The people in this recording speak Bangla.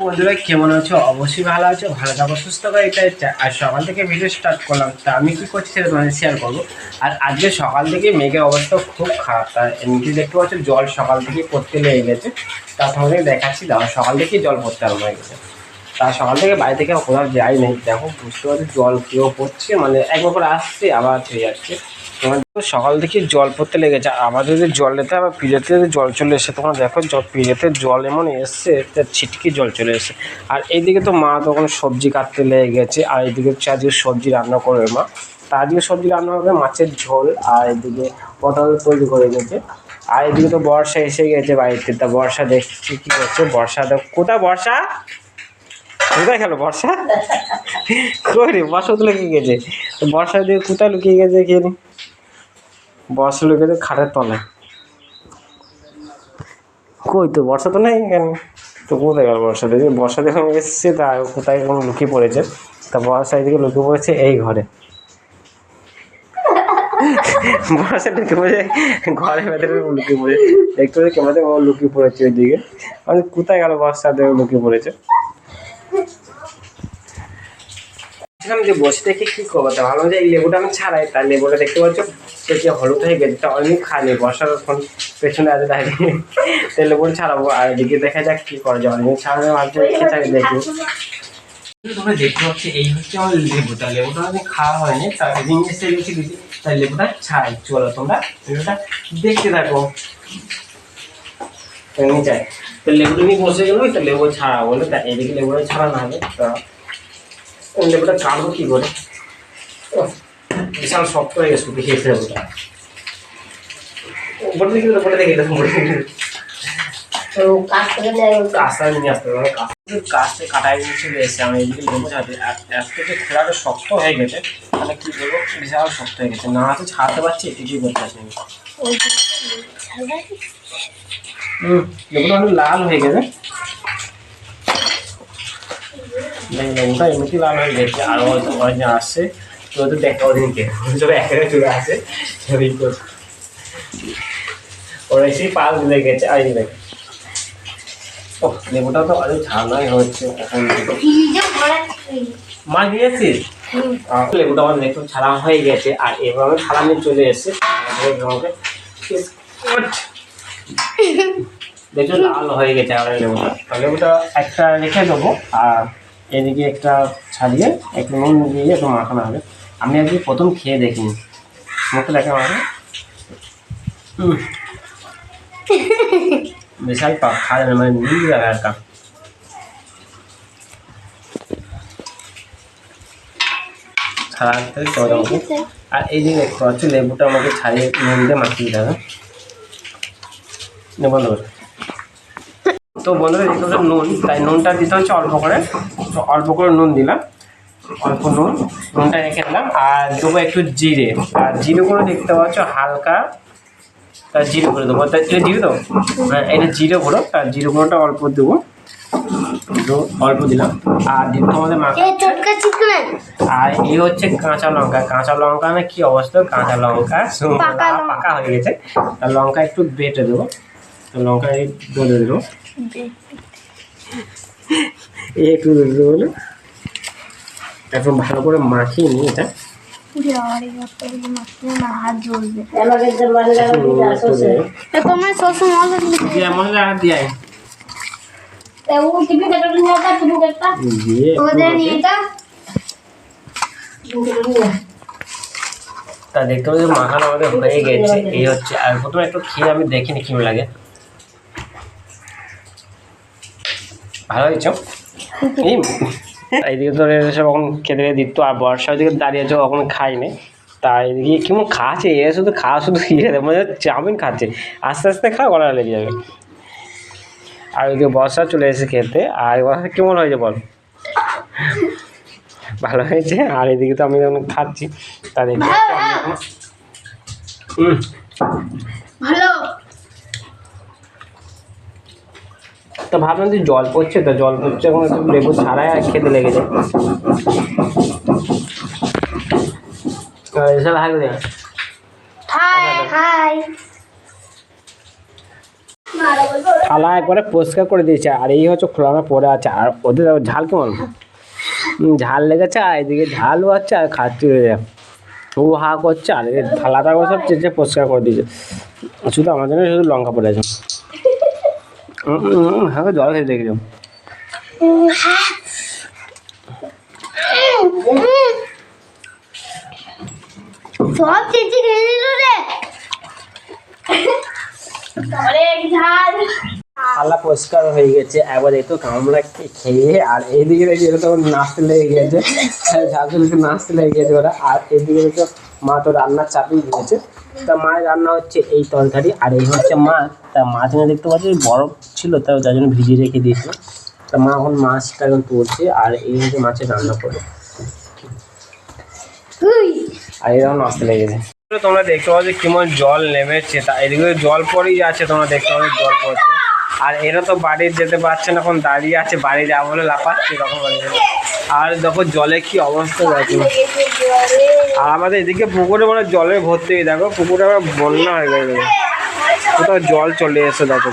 বন্ধুরা, কেমন আছো? অবশ্যই ভালো আছো, ভালো থাকো, সুস্থ থাকো, এটাই আর সকাল থেকে ভিডিও স্টার্ট করলাম, তা আমি কি করছি সেটা তোমাদের শেয়ার করব। আর আজকে সকাল থেকে মেঘের অবস্থা খুব খারাপ তার এমনি দেখতে পাচ্ছ জল সকাল থেকে পড়তে লেগে গেছে। তা তোমাদের দেখাচ্ছি দাও সকাল থেকেই জল পড়তে আরম্ভ হয়ে গেছে। তা সকাল থেকে বাড়ি থেকে কোথাও যাই নেই। দেখো, বুঝতে পারছি জল কেউ পড়ছে মানে একবার করে আসছে, আবার চলে যাচ্ছে সকাল থেকে জল পড়তে লেগেছে। আমাদের যদি জল নিতে আবার পিজেতে যদি জল চলে এসে তোমরা দেখো জল পিজেতে জল এমন এসছে তার ছিটকি জল চলে এসে আর এইদিকে তো মা তখন সবজি কাটতে লেগে গেছে, আর এইদিকে হচ্ছে আজকে সবজি রান্না করবে মা। তা আজকে সবজি রান্না হবে মাছের ঝোল, আর এদিকে পটল তৈরি করে গেছে আর এদিকে তো বর্ষা এসে গেছে বাড়িতে, তা বর্ষা দেখছি কি করছে, বর্ষা দেখ কোথায় বর্ষা? কোথায় গেল বর্ষা? কই রে, বর্ষা তো লুকিয়ে গেছে? বর্ষা দিয়ে কোথায় লুকিয়ে গেছে রে বর্ষা লুকিয়ে গেছে খাটের তলায়। কই তো, বর্ষা তো নেই কেন? তো কোথায় গেল বর্ষা? দেখি, বর্ষা যখন এসছে, তা কোথায় কোনো লুকিয়ে পড়েছে? তা বর্ষা এদিকে লুকিয়ে পড়েছে এই ঘরে। বর্ষা ঢুকে পড়েছে, ঘরের ভেতরে লুকিয়ে পড়েছে। দেখতে পাচ্ছি কেমন লুকিয়ে পড়েছে ওইদিকে। আমি কোথায় গেল বর্ষা? দেখে লুকিয়ে পড়েছে। সেখানে যে বসে থেকে কি করব? তা ভালো যে এই লেবুটা আমি ছাড়াই। তার লেবুটা দেখতে পাচ্ছ যে হলুদ হয়ে গেছে? তা অনেক খালি বর্ষার এখন পেছনে আছে দাঁড়িয়ে তো লেবুটা ছাড়াবো আর এদিকে দেখা যাক কি করা যায়। অনেক ছাড়াবে ভাবছি খেতে দেখি। তোমরা দেখতে পাচ্ছি এই হচ্ছে আমার লেবুটা লেবুটা আমি খাওয়া হয়নি তার রিং এসে গেছি তাই লেবুটা ছাই চলো তোমরা লেবুটা দেখতে থাকো। চাই তো লেবুটা নিয়ে বসে গেলো তো লেবু ছাড়া বলে। তা এদিকে লেবুটা ছাড়া না হবে তা লেবুটা কাটবো কি করে বিশাল শক্ত হয়ে গেছে দেখে এসে লেবুটা। উপরে দিকে উপরে দিকে উপরে দিকে তো কাজ করে নিয়ে আসতে হবে কাটাই চলে এসে আমি এদিকে লেবু ছাড়তে এক থেকে খোলাটা শক্ত হয়ে গেছে তাহলে কি করব বিশাল শক্ত হয়ে গেছে। না ছাড়তে পারছি কিছুই করতে পারছি হুম লেবুটা অনেক লাল হয়ে গেছে দেখ, লেবুটা এমনিতে লাল হয়ে গেছে আর হয়তো আসছে। তো হয়তো দেখা ওদিনকে সব এক চলে আসে। সবই করছে। ওরা এসেই পাল দিলে গেছে আর দেখে। ও লেবুটা তো অনেক ঝালনাই হচ্ছে এখন। মা নিয়েছিস আহ, লেবুটা আমার দেখুন ছাড়া হয়ে গেছে আর এবার আমি ছাড়া নিয়ে চলে এসেছে। আমাকে দেখো লাল হয়ে গেছে আমার লেবুটা। লেবুটা একটা রেখে দেবো আর এদিকে একটা ছাড়িয়ে একটু নুন দিয়ে একটু মাখানো হবে। আমি আজকে প্রথম খেয়ে দেখিনি। মুখে দেখা মানে বিশাল পাক খাওয়া যাবে না, মানে নুন দিয়ে আর কা আর এই যে দেখতে পাচ্ছি লেবুটা আমাকে ছাড়িয়ে নুন দিয়ে মাখিয়ে নে বন্ধ তো বন্ধুরা দিতে হচ্ছে নুন। তাই নুনটা দিতে হচ্ছে অল্প করে। তো অল্প করে নুন দিলাম। অল্প নুন। নুনটা রেখে দিলাম। আর দেবো একটু জিরে। আর জিরে করে দেখতে পাচ্ছ হালকা। তার জিরে করে দেবো। তার এটা জিরে দেবো হ্যাঁ এটা জিরে গুঁড়ো। তার জিরে গুঁড়োটা অল্প দেবো। তো অল্প দিলাম। আর দিতে আমাদের মাখা আর এই হচ্ছে কাঁচা লঙ্কা। কাঁচা লঙ্কা না কি অবস্থা? কাঁচা লঙ্কা। পাকা হয়ে গেছে। লঙ্কা একটু বেটে দেবো। লঙ্কা এই দলে দেবো। একটু দলে বলে। এখন ভালো করে মাখিয়ে নিই এটা। তা দেখতে পাচ্ছি মাখানো আমাদের হয়ে গেছে। এই হচ্ছে আর প্রথমে একটু খেয়ে আমি দেখিনি কেমন লাগে। ভালো হয়েছে এই এইদিকে তো এসে কখন খেতে খেতে দিত আর বর্ষা ওইদিকে দাঁড়িয়ে আছে কখন খাইনি। তা এদিকে কেমন খাচ্ছে? এ শুধু খাওয়া শুধু ইয়ে দেয়, মনে চাউমিন খাচ্ছে। আস্তে আস্তে খাওয়া গলা লেগে যাবে। আর ওইদিকে বর্ষা চলে এসে খেতে আর বর্ষা কেমন হয়েছে বল? ভালো হয়েছে? আর এদিকে তো আমি যখন খাচ্ছি। তা দেখতে আমি এখন- হুম। ভালো। তো ভাবলাম যে জল পড়ছে তো জল পড়ছে এখন একটু লেবু ছাড়াই আর খেতে লেগে যায়। এসব হাই করে থালা একবারে পরিষ্কার করে দিয়েছে আর এই হচ্ছে খোলামে পড়ে আছে আর ওদের ঝাল কেমন? ঝাল লেগেছে আর এদিকে ঝাল হচ্ছে আর খাচ্ছি ও হা করছে আর থালাটা সব চেঁচে পরিষ্কার করে দিয়েছে। শুধু আমার জন্য শুধু লঙ্কা পড়ে আছে। হ্যাঁ জল দেখেছ। সব চিচি খেয়ে দিল রে। পরিষ্কার হয়ে গেছে একবার একটু কামড়া খেয়ে আর এইদিকে দেখি এটা তখন নাচতে লেগে গেছে। শাশুড়িকে নাচতে লেগে গেছে ওরা। আর এইদিকে দেখো মা তো রান্নার চাপিয়ে দিয়েছে। তা মায়ের রান্না হচ্ছে এই তরকারি আর এই হচ্ছে মাছ তা মাছ এনে দেখতে পাচ্ছি বরফ ছিল তাই যার জন্য ভিজিয়ে রেখে দিয়েছিল। তা মা এখন মাছটা এখন তুলছে আর এই হচ্ছে মাছের রান্না করবে আর এরকম নাচতে লেগেছে তোমরা দেখতে পাচ্ছ কেমন জল নেমেছে তা এদিকে জল পড়েই যাচ্ছে তোমরা দেখতে পাচ্ছ জল পড়ছে। আর এরা তো বাড়ি যেতে পারছে না এখন দাঁড়িয়ে আছে বাড়ি যাব বলে লাফাচ্ছে এরকম করে। আর দেখো জলে কি অবস্থা দেখো। আর আমাদের এদিকে পুকুরে মানে জলে ভর্তি, দেখো পুকুরে আবার বন্যা হয়ে গেছে কোথাও জল চলে এসে দেখো।